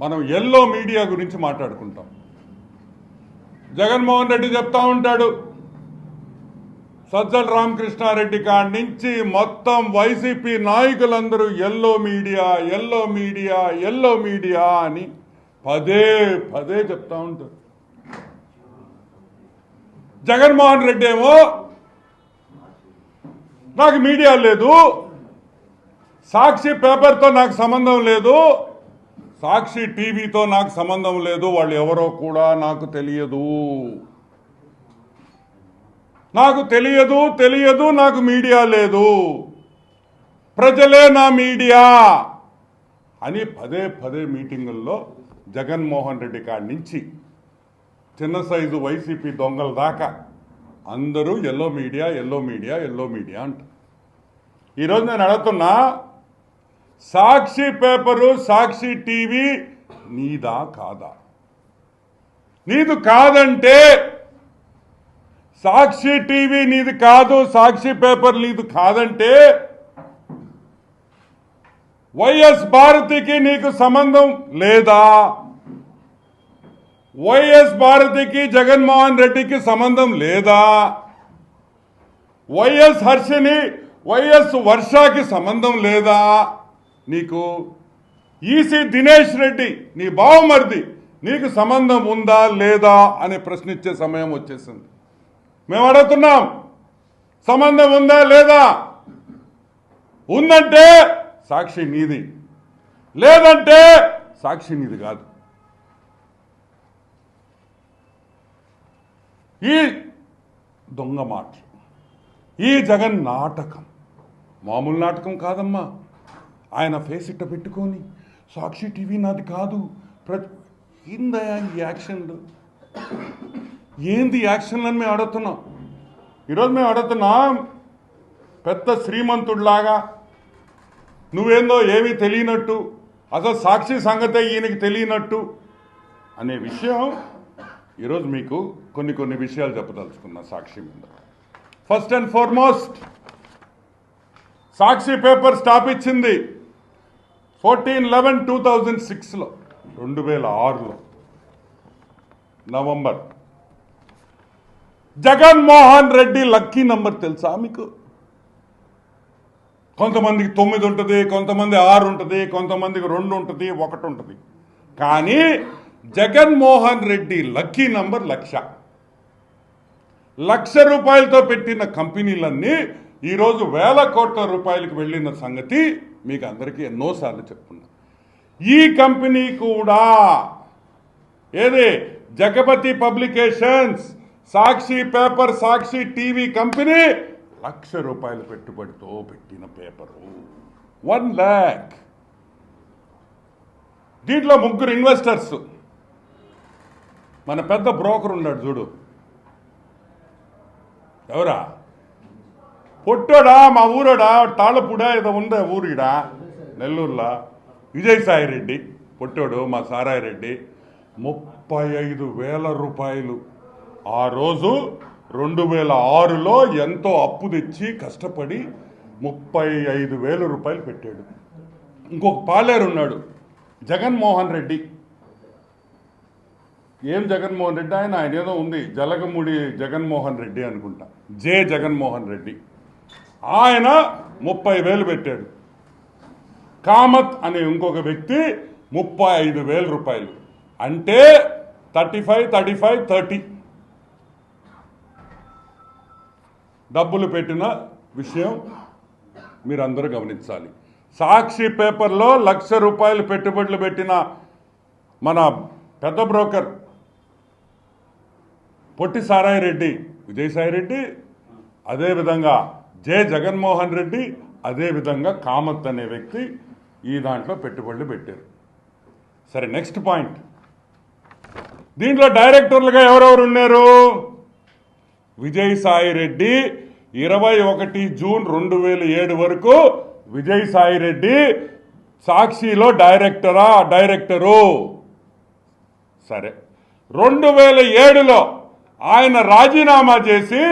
మనం yellow media గురించి మాట్లాడుకుంటాం. జగన్మోహన్ రెడ్డి చెప్తా ఉంటాడు సజ్జల రామకృష్ణారెడ్డి కాడి నుంచి మొత్తం వైసీపీ నాయకులందరూ yellow media yellow media yellow media అని పదే పదే చెప్తా ఉంటారు. జగన్మోహన్ రెడ్డి ఏమో నాకు మీడియా లేదు సాక్షి పేపర్తో నాకు సంబంధం లేదు సాక్షి టీవీతో నాకు సంబంధం లేదు వాళ్ళు ఎవరో కూడా నాకు తెలియదు. నాకు తెలియదు తెలియదు నాకు మీడియా లేదు. ప్రజలే నా మీడియా అని పదే పదే మీటింగుల్లో జగన్మోహన్ రెడ్డి కాడి నుంచి చిన్న సైజు వైసీపీ దొంగల దాకా అందరూ yellow media yellow media yellow media అంట. ఈరోజు నేను అడుగుతున్నా సాక్షి పేపరు సాక్షి టీవీ నీదా కాదా? నీదు కాదంటే సాక్షి టీవీ నీది కాదు సాక్షి పేపర్ నీది కాదంటే వైఎస్ భారతికి నీకు సంబంధం లేదా? వైఎస్ భారతికి జగన్మోహన్ రెడ్డికి సంబంధం లేదా? వైఎస్ హర్షిని వైఎస్ వర్షాకి సంబంధం లేదా? నీకు ఈసీ దినేష్ రెడ్డి నీ బావమరిది నీకు సంబంధం ఉందా లేదా అని ప్రశ్నించే సమయం వచ్చేసింది. మేము అడుగుతున్నాం సంబంధం ఉందా లేదా? ఉందంటే సాక్షి నీది లేదంటే సాక్షి నీది కాదు. ఈ దొంగ మాటలు ఈ జగన్ నాటకం మామూలు నాటకం కాదమ్మా. ఆయన ఫేస్ ఇట్ట పెట్టుకొని సాక్షి టీవీ నాది కాదు. ప్ర ఏందయ్యా ఈ యాక్షన్లు ఏంది యాక్షన్లు అని మేము అడుగుతున్నాం. ఈరోజు మేము అడుగుతున్నాం పెద్ద శ్రీమంతుడిలాగా నువ్వేందో ఏమీ తెలియనట్టు అసలు సాక్షి సంగతే ఈయనకి తెలియనట్టు అనే విషయం ఈరోజు మీకు కొన్ని కొన్ని విషయాలు చెప్పదలుచుకున్నా సాక్షి మీద. First and foremost Sakshi paper start ఇచ్చింది. ఫోర్టీన్ లెవెన్ టూ థౌజండ్ సిక్స్లో రెండు వేల ఆరులో November. Jaganmohan Reddy lucky number తెలుసా మీకు? కొంతమందికి తొమ్మిది ఉంటుంది కొంతమంది ఆరు ఉంటుంది కొంతమందికి రెండు ఉంటుంది ఒకటి ఉంటుంది. కానీ జగన్మోహన్ రెడ్డి లక్కీ నంబర్ లక్ష. లక్ష రూపాయలతో పెట్టిన కంపెనీలన్నీ ఈరోజు వేల కోట్ల రూపాయలకు వెళ్ళిన సంగతి మీకు అందరికీ ఎన్నోసార్లు చెప్పుకున్నా. ఈ కంపెనీ కూడా ఏది? Jagapathi publications Sakshi paper Sakshi TV company లక్ష రూపాయల పెట్టుబడితో పెట్టిన పేపరు. వన్ ల్యాక్. దీంట్లో ముగ్గురు ఇన్వెస్టర్స్. మన పెద్ద బ్రోకర్ ఉన్నాడు చూడు. ఎవరా? పొట్టోడా మా ఊరోడా తాళపూడా ఏదో ఉందా ఊరిడా? నెల్లూరులో. విజయసాయి రెడ్డి పొట్టోడు మా సారాయి రెడ్డి ముప్పై ఐదు వేల రూపాయలు. ఆ రోజు రెండు వేల ఆరులో ఎంతో అప్పు తెచ్చి కష్టపడి ముప్పై ఐదు వేల రూపాయలు పెట్టాడు. ఇంకొక పాలేరు ఉన్నాడు జగన్మోహన్ రెడ్డి. ఏం జగన్మోహన్ రెడ్డి? ఆయన ఆయన ఏదో ఉంది జలగముడి జగన్మోహన్ రెడ్డి అనుకుంటా. జే జగన్మోహన్ రెడ్డి. ఆయన ముప్పై వేలు పెట్టాడు. కామత్ అనే ఇంకొక వ్యక్తి ముప్పై ఐదు వేల రూపాయలు. అంటే thirty five thirty five thirty. డబ్బులు పెట్టిన విషయం మీరందరూ గమనించాలి. సాక్షి పేపర్లో లక్ష రూపాయలు పెట్టుబడులు పెట్టిన మన పెద్ద బ్రోకర్ పొట్టి సారాయి రెడ్డి విజయసాయి రెడ్డి అదేవిధంగా జె జగన్మోహన్ రెడ్డి అదేవిధంగా కామత్ అనే వ్యక్తి ఈ దాంట్లో పెట్టుబడులు పెట్టారు. సరే నెక్స్ట్ పాయింట్ దీంట్లో డైరెక్టర్లుగా ఎవరెవరు ఉన్నారు? విజయసాయి రెడ్డి ఇరవై ఒకటి జూన్ రెండు వేల ఏడు వరకు విజయసాయి రెడ్డి సాక్షిలో డైరెక్టరా డైరెక్టరు? సరే. రెండు వేల ఏడులో ఆయన రాజీనామా చేసి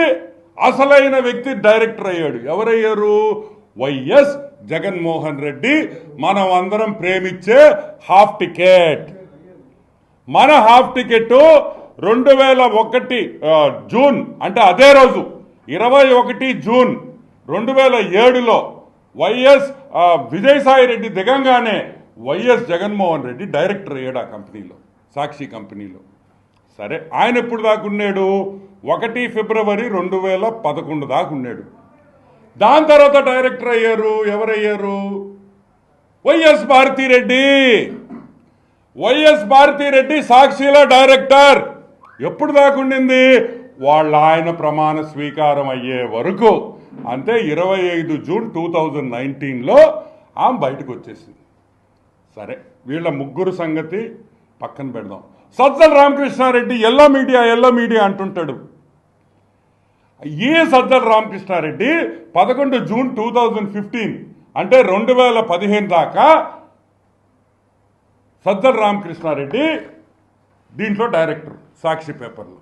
అసలైన వ్యక్తి డైరెక్టర్ అయ్యాడు. ఎవరయ్యారు? వైఎస్ జగన్మోహన్ రెడ్డి. మనం అందరం ప్రేమించే హాఫ్ టికెట్. మన హాఫ్ టికెట్ రెండు వేల ఒకటి జూన్ అంటే అదే రోజు ఇరవై ఒకటి జూన్ రెండు వేల ఏడులో వైఎస్ విజయసాయి రెడ్డి దిగంగానే వైఎస్ జగన్మోహన్ రెడ్డి డైరెక్టర్ అయ్యాడు ఆ కంపెనీలో సాక్షి కంపెనీలో. సరే ఆయన ఎప్పుడు దాకా ఉన్నాడు? ఒకటి ఫిబ్రవరి రెండు వేల పదకొండు దాకా ఉన్నాడు. దాని తర్వాత డైరెక్టర్ అయ్యారు ఎవరయ్యారు? వైఎస్ భారతిరెడ్డి. వైఎస్ భారతిరెడ్డి సాక్షిల డైరెక్టర్. ఎప్పుడు దాకా ఉండింది? వాళ్ళ ఆయన ప్రమాణ స్వీకారం అయ్యే వరకు. అంటే ఇరవై ఐదు జూన్ టూ థౌజండ్ నైన్టీన్లో ఆమె బయటకు వచ్చేసింది. సరే వీళ్ళ ముగ్గురు సంగతి పక్కన పెడదాం. Sajjala Ramakrishna Reddy yellow media yellow media అంటుంటాడు. ఈ సజ్జల రామకృష్ణారెడ్డి పదకొండు జూన్ టూ థౌజండ్ ఫిఫ్టీన్ అంటే రెండు వేల పదిహేను దాకా సజ్జల రామకృష్ణారెడ్డి దీంట్లో డైరెక్టర్ సాక్షి పేపర్లో.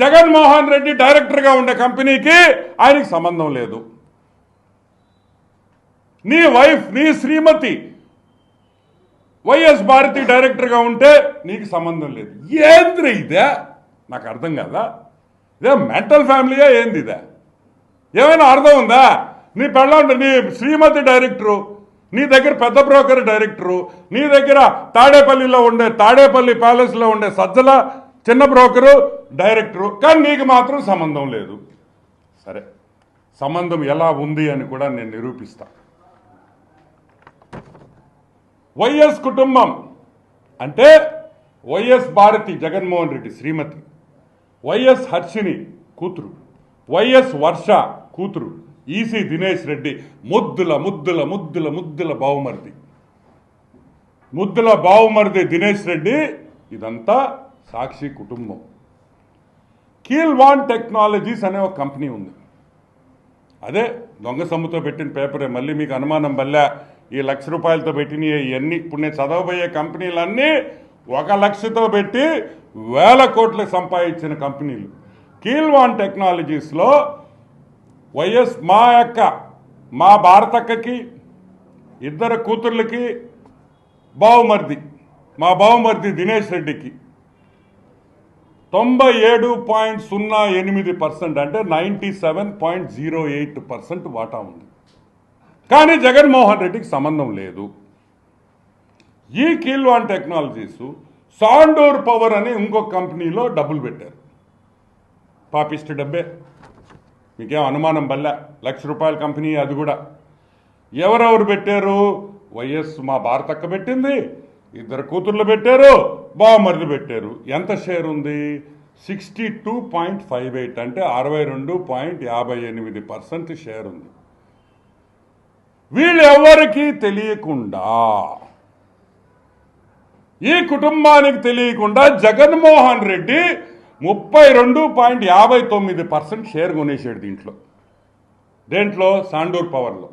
జగన్మోహన్ రెడ్డి డైరెక్టర్గా ఉండే కంపెనీకి ఆయనకి సంబంధం లేదు. నీ వైఫ్ నీ శ్రీమతి వైఎస్ భారతి డైరెక్టర్గా ఉంటే నీకు సంబంధం లేదు. ఏంద్రి ఇదే? నాకు అర్థం కదా? ఇదే మెంటల్ ఫ్యామిలీయా ఏంది ఇదే? ఏమైనా అర్థం ఉందా? నీ పెళ్ళండి నీ శ్రీమతి డైరెక్టరు నీ దగ్గర పెద్ద బ్రోకర్ డైరెక్టరు నీ దగ్గర తాడేపల్లిలో ఉండే తాడేపల్లి ప్యాలెస్లో ఉండే సజ్జల చిన్న బ్రోకరు డైరెక్టరు. కానీ నీకు మాత్రం సంబంధం లేదు. సరే సంబంధం ఎలా ఉంది అని కూడా నేను నిరూపిస్తాను వైఎస్ కుటుంబం అంటే వైఎస్ భారతి జగన్మోహన్ రెడ్డి శ్రీమతి వైఎస్ హర్షిని కూతురు వైఎస్ వర్ష కూతురు ఈసీ దినేష్ రెడ్డి ముద్దుల ముద్దుల ముద్దుల ముద్దుల బావుమరిది. ముద్దుల బావుమరిది దినేష్ రెడ్డి ఇదంతా సాక్షి కుటుంబం. కీల్వాన్ టెక్నాలజీస్ అనే ఒక కంపెనీ ఉంది. అదే దొంగ సొమ్ముతో పెట్టిన పేపరే మళ్ళీ మీకు అనుమానం వల్ల ఈ లక్ష రూపాయలతో పెట్టిన ఇవన్నీ ఇప్పుడు నేను చదవబోయే కంపెనీలన్నీ ఒక లక్షతో పెట్టి వేల కోట్లు సంపాదించిన కంపెనీలు. కీల్వాన్ టెక్నాలజీస్లో వైఎస్ మా యొక్క మా భారతక్కకి ఇద్దరు కూతుర్లకి బావుమర్ది మా బావుమర్ది దినేష్ రెడ్డికి తొంభై ఏడు పాయింట్ సున్నా ఎనిమిది పర్సెంట్ అంటే ninety seven point zero eight percent వాటా ఉంది. కానీ జగన్మోహన్ రెడ్డికి సంబంధం లేదు. ఈ కీల్వాన్ టెక్నాలజీస్ సాండోర్ పవర్ అనే ఇంకొక కంపెనీలో డబ్బులు పెట్టారు. పాపిస్ట్ డబ్బే. మీకేం అనుమానం బల్ల? లక్ష రూపాయల కంపెనీ అది కూడా. ఎవరెవరు పెట్టారు? వైఎస్ మా భారతక్క పెట్టింది ఇద్దరు కూతుర్లు పెట్టారు బావమరిది పెట్టారు. ఎంత షేర్ ఉంది? Sixty two point five eight అంటే అరవై రెండు పాయింట్ యాభై ఎనిమిది పర్సెంట్ షేర్ ఉంది. వీళ్ళెవరికి తెలియకుండా ఈ కుటుంబానికి తెలియకుండా జగన్మోహన్ రెడ్డి ముప్పై రెండు పాయింట్ యాభై తొమ్మిది పర్సెంట్ షేర్ కొనేసాడు దీంట్లో. దేంట్లో? సాండూర్ పవర్లో.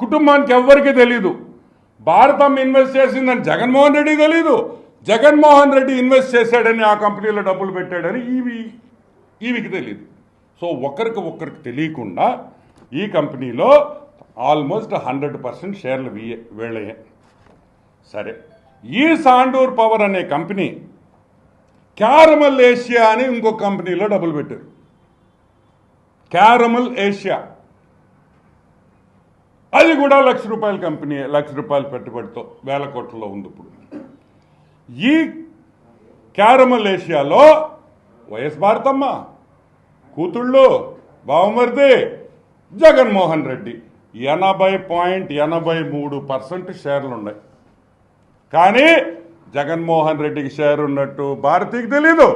కుటుంబానికి ఎవ్వరికీ తెలీదు. భారతం ఇన్వెస్ట్ చేసిందని జగన్మోహన్ రెడ్డి తెలీదు. జగన్మోహన్ రెడ్డి ఇన్వెస్ట్ చేశాడని ఆ కంపెనీలో డబ్బులు పెట్టాడని ఈవి ఈవికి తెలియదు సో ఒకరికి ఒకరికి తెలియకుండా ఈ కంపెనీలో ఆల్మోస్ట్ హండ్రెడ్ పర్సెంట్ షేర్లు వీయ వీళ్ళయ్యాయి సరే. ఈ సాండూర్ పవర్ అనే కంపెనీ క్యారమల్ ఏషియా అని ఇంకో కంపెనీలో డబ్బులు పెట్టారు. Carmel Asia. అది కూడా లక్ష రూపాయల కంపెనీ లక్ష రూపాయల పెట్టుబడితో వేల కోట్లలో ఉంది ఇప్పుడు. ఈ క్యారమల్ ఏషియాలో వైఎస్ భారతమ్మ కూతుళ్ళు బావమరిది జగన్మోహన్ రెడ్డి. ఎనభై పాయింట్ ఎనభై మూడు పర్సెంట్ షేర్లు ఉన్నాయి కానీ జగన్మోహన్ రెడ్డికి షేర్ ఉన్నట్టు భారతీకి తెలీదు.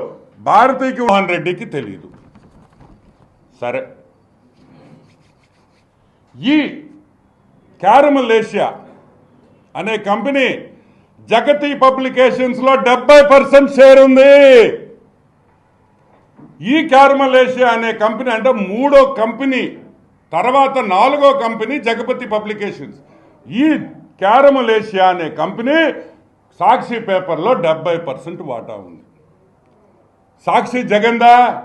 భారతీకి మోహన్ రెడ్డికి తెలీదు. సరే. ఈ క్యారమల్ ఏషియా అనే కంపెనీ జగతి పబ్లికేషన్స్లో డెబ్బై పర్సెంట్ షేర్ ఉంది. ఈ క్యారమల్ ఏషియా అనే కంపెనీ అంటే మూడో కంపెనీ తర్వాత నాలుగో కంపెనీ జగపతి పబ్లికేషన్స్. ఈ క్యారమలేషియా అనే కంపెనీ సాక్షి పేపర్లో డెబ్బై పర్సెంట్ వాటా ఉంది. సాక్షి జగందా?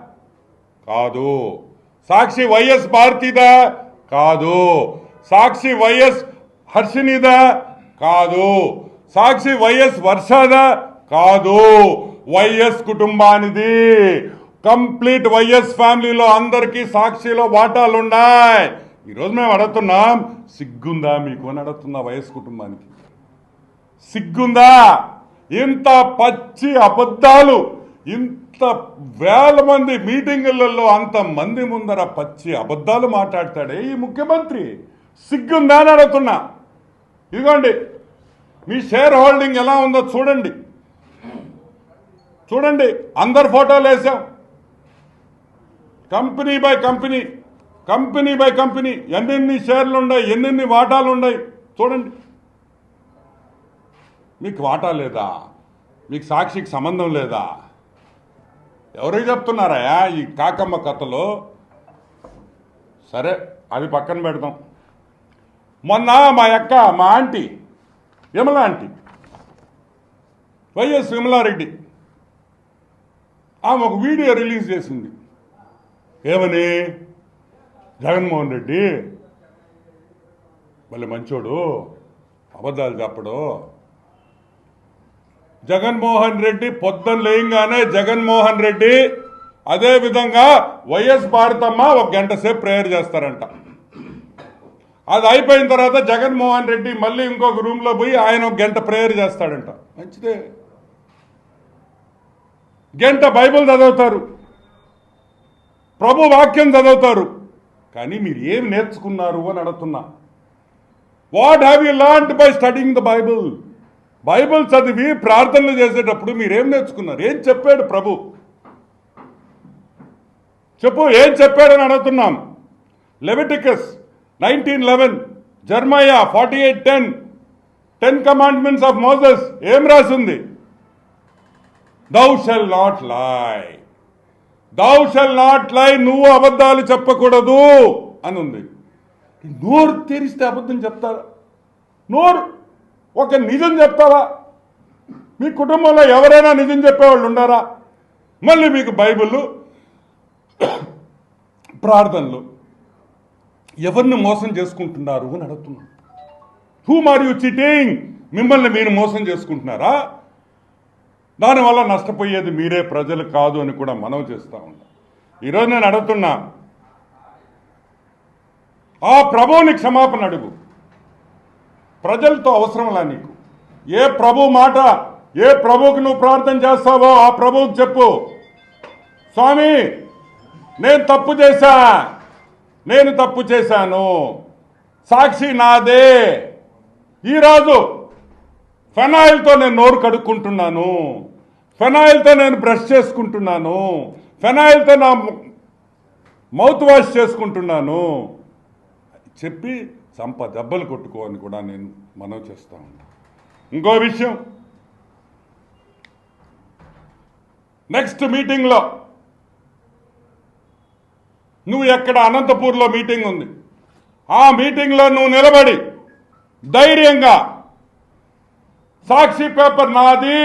కాదు. సాక్షి వైఎస్ భారతీదా? కాదు. సాక్షి వైఎస్ హర్షినిదా? కాదు. సాక్షి వైఎస్ వర్షాదా? కాదు. వైఎస్ కుటుంబానిది. కంప్లీట్ వైఎస్ ఫ్యామిలీలో అందరికీ సాక్షిలో వాటాలు ఉన్నాయి ఈరోజు మేము అడుగుతున్నాం సిగ్గుందా మీకు? అని అడుగుతున్నా వైఎస్ కుటుంబానికి. సిగ్గుందా? ఇంత పచ్చి అబద్ధాలు ఇంత వేల మంది మీటింగులలో అంత మంది ముందర పచ్చి అబద్ధాలు మాట్లాడతాడే ఈ ముఖ్యమంత్రి? సిగ్గుందా? అని అడుగుతున్నా. ఇదిగోండి మీ షేర్ హోల్డింగ్ ఎలా ఉందో చూడండి. చూడండి అందరు ఫోటోలు వేసాం. Company by company company by company ఎన్నెన్ని షేర్లు ఉన్నాయి ఎన్నెన్ని వాటాలు ఉన్నాయి చూడండి. మీకు వాటా లేదా? మీకు సాక్షికి సంబంధం లేదా? ఎవరికి చెప్తున్నారా ఈ కాకమ్మ కథలో. సరే అది పక్కన పెడదాం. మొన్న మా అక్క మా aunty Vimala aunty YS Vimala Reddy ఆమె ఒక వీడియో రిలీజ్ చేసింది. ఏమని? జగన్మోహన్ రెడ్డి? మళ్ళీ మంచోడు? అబద్ధాలు చెప్పడు. జగన్మోహన్ రెడ్డి పొద్దున్న లేయంగానే జగన్మోహన్ రెడ్డి అదే విధంగా వైఎస్ భారతమ్మ ఒక గంట సేపు ప్రేయర్ చేస్తారంట. అది అయిపోయిన తర్వాత జగన్మోహన్ రెడ్డి మళ్ళీ ఇంకొక రూమ్లో పోయి ఆయన ఒక గంట ప్రేయర్ చేస్తాడంట. మంచిదే. గంట బైబిల్ చదువుతారు. ప్రభు వాక్యం చదువుతారు. కానీ మీరు ఏం నేర్చుకున్నారు అని అడుగుతున్నా. What have you learn by studying the Bible Bible చదివి ప్రార్థనలు చేసేటప్పుడు మీరేం నేర్చుకున్నారు? ఏం చెప్పాడు ప్రభు? చెప్పు ఏం చెప్పాడని అడుగుతున్నాం. Leviticus nineteen eleven Jeremiah forty eight ten ten commandments of Moses ఏం రాసింది? దౌ షెల్ నాట్ లై దౌ షల్ నాట్ లై నువ్వు అబద్ధాలు చెప్పకూడదు అని ఉంది నోరు తెరిస్తే అబద్ధం చెప్తారా? నోరు. ఒక నిజం చెప్తావా మీ కుటుంబంలో ఎవరైనా నిజం చెప్పేవాళ్ళు ఉండారా? మళ్ళీ మీకు బైబిల్ ప్రార్థనలు. ఎవరిని మోసం చేసుకుంటున్నారు అని అడుగుతున్నాను. హూ మార్ యూ చిటింగ్ మిమ్మల్ని మీరు మోసం చేసుకుంటున్నారా? దానివల్ల నష్టపోయేది మీరే ప్రజలు కాదు అని కూడా మనవి చేస్తూ ఉన్నాం ఈరోజు నేను అడుగుతున్నా ఆ ప్రభువుని క్షమాపణ అడుగు. ప్రజలతో అవసరంలా నీకు. ఏ ప్రభు మాట ఏ ప్రభువుకి నువ్వు ప్రార్థన చేస్తావో ఆ ప్రభువుకి చెప్పు. స్వామి నేను తప్పు చేశా నేను తప్పు చేశాను. సాక్షి నాదే. ఈరోజు ఫెనాయిల్తో నేను నోరు కడుక్కుంటున్నాను. ఫెనాయిల్తో నేను బ్రష్ చేసుకుంటున్నాను. ఫెనాయిల్తో నా మౌత్ వాష్ చేసుకుంటున్నాను. చెప్పి చంప దెబ్బలు కొట్టుకో అని కూడా నేను మనవి చేస్తా ఇంకో విషయం. నెక్స్ట్ మీటింగ్లో నువ్వు ఎక్కడ అనంతపూర్లో మీటింగ్ ఉంది? ఆ మీటింగ్లో నువ్వు నిలబడి ధైర్యంగా సాక్షి పేపర్ నాది.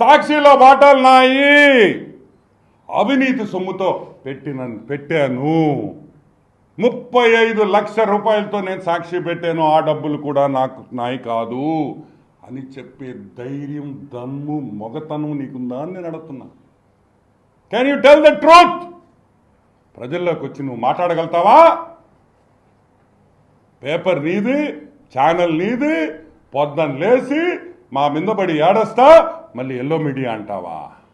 సాక్షిలో వాటాలు నాయి. అవినీతి సొమ్ముతో పెట్టిన పెట్టాను. ముప్పై ఐదు లక్ష రూపాయలతో నేను సాక్షి పెట్టాను. ఆ డబ్బులు కూడా నాకు నాయి కాదు అని చెప్పే ధైర్యం దమ్ము మొగతనం నీకుందా అని నేను అడుగుతున్నా. Can you tell the truth ప్రజల్లోకి వచ్చి నువ్వు మాట్లాడగలుగుతావా? పేపర్ నీది ఛానల్ నీది పొద్దున్న లేచి మా మీద పడి ఏడస్తా మళ్ళీ ఎల్లో మీడియా అంటావా?